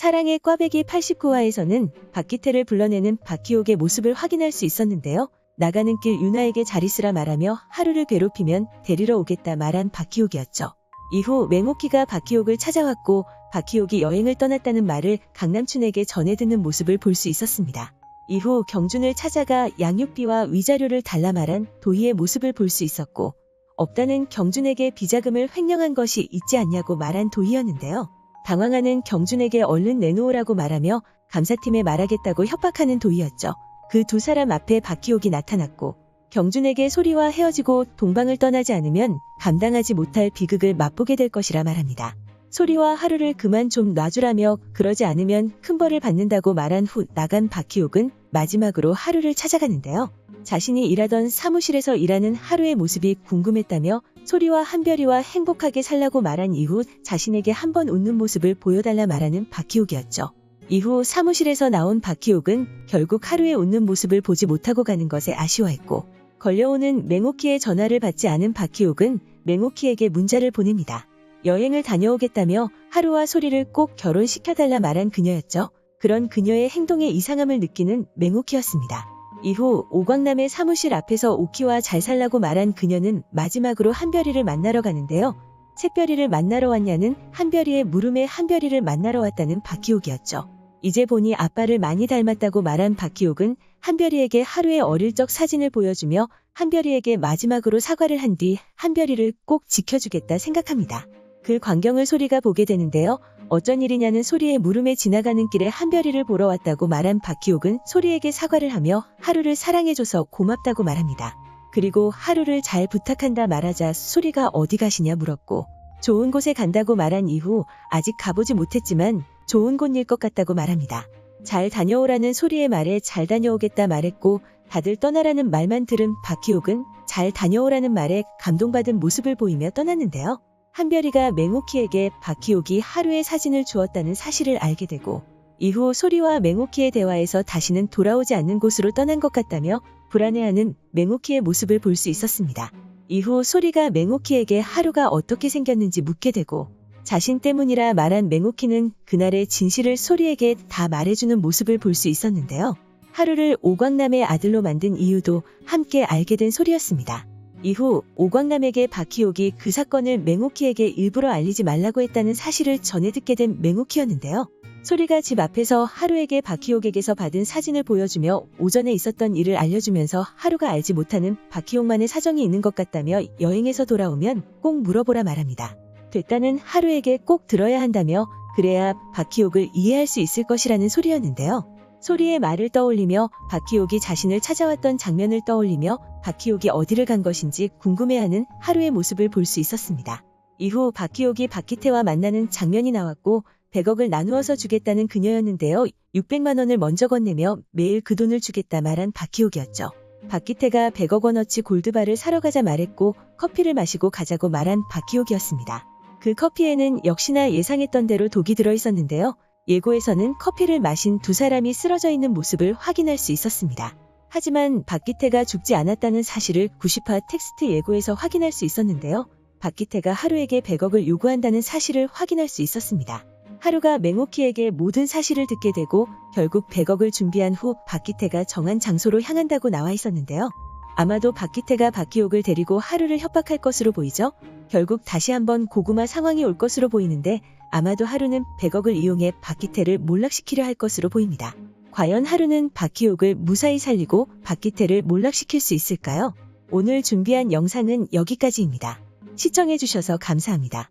사랑의 꽈배기 89화에서는 박기태를 불러내는 박희옥의 모습을 확인할 수 있었는데요. 나가는 길 유나에게 잘 있으라 말하며 하루를 괴롭히면 데리러 오겠다 말한 박희옥이었죠. 이후 맹옥희가 박희옥을 찾아왔고 박희옥이 여행을 떠났다는 말을 강남춘에게 전해 듣는 모습을 볼 수 있었습니다. 이후 경준을 찾아가 양육비와 위자료를 달라 말한 도희의 모습을 볼 수 있었고 없다는 경준에게 비자금을 횡령한 것이 있지 않냐고 말한 도희였는데요. 당황하는 경준에게 얼른 내놓으라고 말하며 감사팀에 말하겠다고 협박하는 도희였죠. 그 두 사람 앞에 박희옥이 나타났고 경준에게 소리와 헤어지고 동방을 떠나지 않으면 감당하지 못할 비극을 맛보게 될 것이라 말합니다. 소리와 하루를 그만 좀 놔주라며 그러지 않으면 큰 벌을 받는다고 말한 후 나간 박희옥은 마지막으로 하루를 찾아가는데요. 자신이 일하던 사무실에서 일하는 하루의 모습이 궁금했다며 소리와 한별이와 행복하게 살라고 말한 이후 자신에게 한번 웃는 모습을 보여달라 말하는 박희옥이었죠. 이후 사무실에서 나온 박희옥은 결국 하루의 웃는 모습을 보지 못하고 가는 것에 아쉬워했고 걸려오는 맹옥희의 전화를 받지 않은 박희옥은 맹옥희에게 문자를 보냅니다. 여행을 다녀오겠다며 하루와 소리를 꼭 결혼시켜달라 말한 그녀였죠. 그런 그녀의 행동에 이상함을 느끼는 맹옥희였습니다. 이후 오광남의 사무실 앞에서 오키와 잘 살라고 말한 그녀는 마지막으로 한별이를 만나러 가는데요. 새별이를 만나러 왔냐는 한별이의 물음에 한별이를 만나러 왔다는 박희옥이었죠. 이제 보니 아빠를 많이 닮았다고 말한 박희옥은 한별이에게 하루의 어릴 적 사진을 보여주며 한별이에게 마지막으로 사과를 한 뒤 한별이를 꼭 지켜주겠다 생각합니다. 그 광경을 소리가 보게 되는데요. 어쩐 일이냐는 소리의 물음에 지나가는 길에 한별이를 보러 왔다고 말한 박희옥은 소리에게 사과를 하며 하루를 사랑해줘서 고맙다고 말합니다. 그리고 하루를 잘 부탁한다 말하자 소리가 어디 가시냐 물었고 좋은 곳에 간다고 말한 이후 아직 가보지 못했지만 좋은 곳일 것 같다고 말합니다. 잘 다녀오라는 소리의 말에 잘 다녀오겠다 말했고 다들 떠나라는 말만 들은 박희옥은 잘 다녀오라는 말에 감동받은 모습을 보이며 떠났는데요. 한별이가 맹옥희에게 박희옥이 하루의 사진을 주었다는 사실을 알게 되고 이후 소리와 맹옥희의 대화에서 다시는 돌아오지 않는 곳으로 떠난 것 같다며 불안해하는 맹옥희의 모습을 볼 수 있었습니다. 이후 소리가 맹옥희에게 하루가 어떻게 생겼는지 묻게 되고 자신 때문이라 말한 맹옥희는 그날의 진실을 소리에게 다 말해주는 모습을 볼 수 있었는데요. 하루를 오광남의 아들로 만든 이유도 함께 알게 된 소리였습니다. 이후 오광남에게 박희옥이 그 사건을 맹옥희에게 일부러 알리지 말라고 했다는 사실을 전해 듣게 된 맹옥희였는데요. 소리가 집 앞에서 하루에게 박희옥에게서 받은 사진을 보여주며 오전에 있었던 일을 알려주면서 하루가 알지 못하는 박희옥만의 사정이 있는 것 같다며 여행에서 돌아오면 꼭 물어보라 말합니다. 됐다는 하루에게 꼭 들어야 한다며 그래야 박희옥을 이해할 수 있을 것이라는 소리였는데요. 소리의 말을 떠올리며 박희옥이 자신을 찾아왔던 장면을 떠올리며 박희옥이 어디를 간 것인지 궁금해하는 하루의 모습을 볼 수 있었습니다. 이후 박희옥이 박기태와 만나는 장면이 나왔고 100억을 나누어서 주겠다는 그녀였는데요. 600만 원을 먼저 건네며 매일 그 돈을 주겠다 말한 박희옥이었죠. 박기태가 100억 원어치 골드바를 사러 가자 말했고 커피를 마시고 가자고 말한 박희옥이었습니다. 그 커피에는 역시나 예상했던 대로 독이 들어 있었는데요. 예고에서는 커피를 마신 두 사람이 쓰러져 있는 모습을 확인할 수 있었습니다. 하지만 박기태가 죽지 않았다는 사실을 90화 텍스트 예고에서 확인할 수 있었는데요. 박기태가 하루에게 100억을 요구한다는 사실을 확인할 수 있었습니다. 하루가 맹옥희에게 모든 사실을 듣게 되고 결국 100억을 준비한 후 박기태가 정한 장소로 향한다고 나와 있었는데요. 아마도 박기태가 박희옥을 데리고 하루를 협박할 것으로 보이죠. 결국 다시 한번 고구마 상황이 올 것으로 보이는데 아마도 하루는 100억을 이용해 박기태를 몰락시키려 할 것으로 보입니다. 과연 하루는 박희옥을 무사히 살리고 박기태를 몰락시킬 수 있을까요? 오늘 준비한 영상은 여기까지입니다. 시청해주셔서 감사합니다.